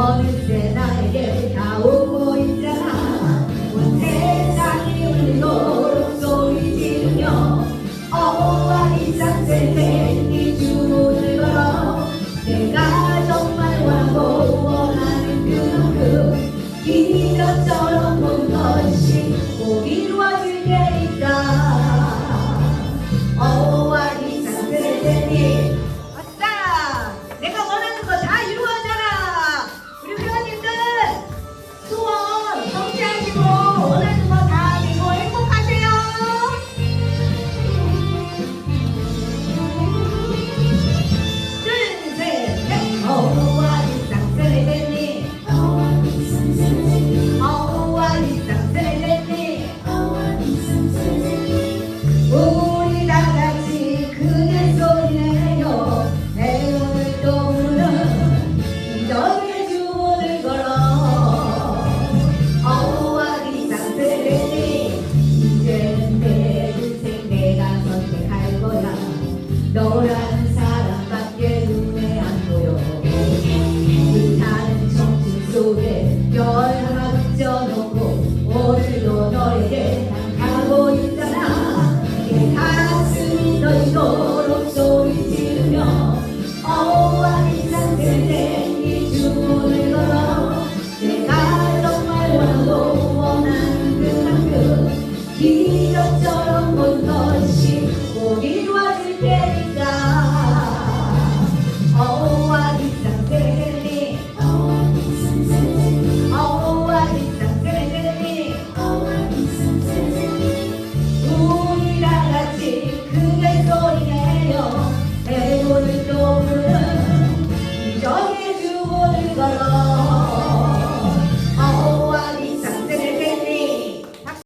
어느새 나에게 다오고 있잖아 온 세상이 울리고 소리 지르며 어와 이상세 내니 주문을 걸어 내가 정말 원하고 원하는 그만큼 이 것처럼 본 것이 꼭 이루어질 게 있다. 어와 이상세 내니 তরঙ্গ